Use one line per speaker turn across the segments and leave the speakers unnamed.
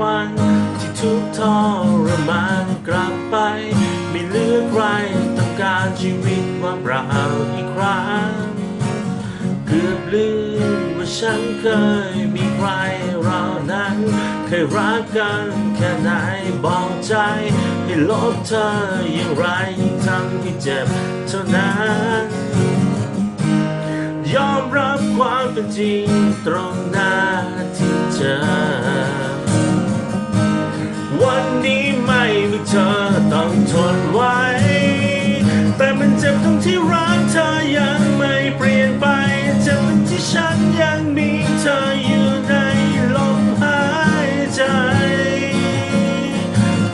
วันที่ทุกทรมานกลับไป ไม่เลือใครต้องการชีวิตว่าเปล่าอีกครั้งเกือบลืมว่าฉันเคยมีใครเรานั้น เคยรักกันแค่ไหนบอกใจ ให้ลบเธออย่างไรยิ่งทำให้เจ็บเท่านั้นยอมรับความเป็นจริงตรงหน้าที่เจอ ที่รักเธอยังไม่เปลี่ยนไปจ็บตรงที่ฉันยังมีเธออยู่ในลมหายใจ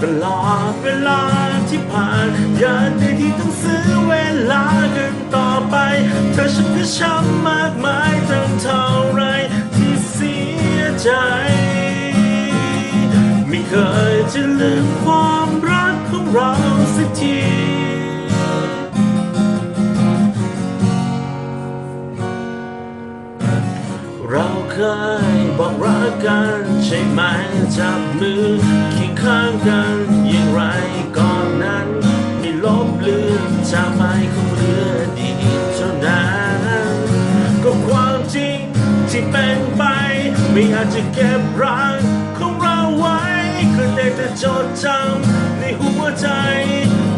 ตลอดเวลาที่ผ่านอย่าได้ที่ต้องซื้อเวลากันต่อไป เธอฉันก็ช้ำมากมายตั้งเท่าไรที่เสียใจ ไม่เคยจะลืมความรักของเราสักที ยบอกรักกันใช่ไหมจับมือเคียงข้างกันอย่างไรก่อนนั้น ไม่ลบเลือนจากไปของเรือดีเท่านั้นก็ความจริงที่เป็นไป ไม่อาจจะเก็บรักของเราไว้ก็ได้แต่จดจำในหัวใจ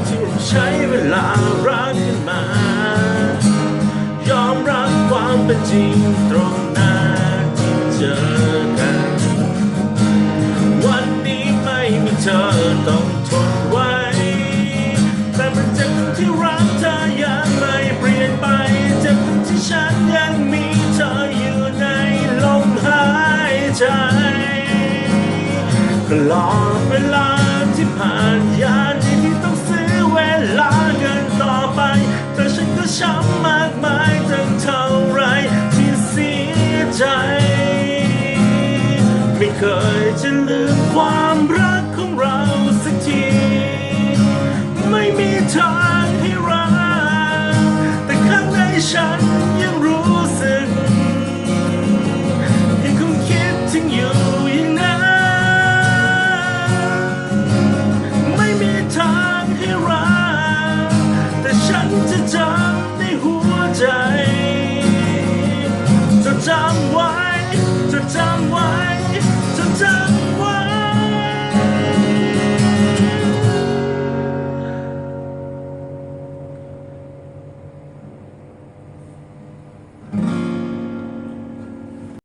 ที่เราใช้เวลารักกันมา ยอมรับความเป็นจริงตรง ตลอดเวลาที่ผ่านยาที่ที่ต้องซื้อเวลากันต่อไป แต่ฉันก็ช้ำมากมายตั้งเท่าไรที่เสียใจ ไม่เคยจะลืมความรักของเราสักที ไม่มีทางให้รัก แต่ข้างในฉันยังรู้สึกยังคงคิดถึงอยู่ 窗外，这张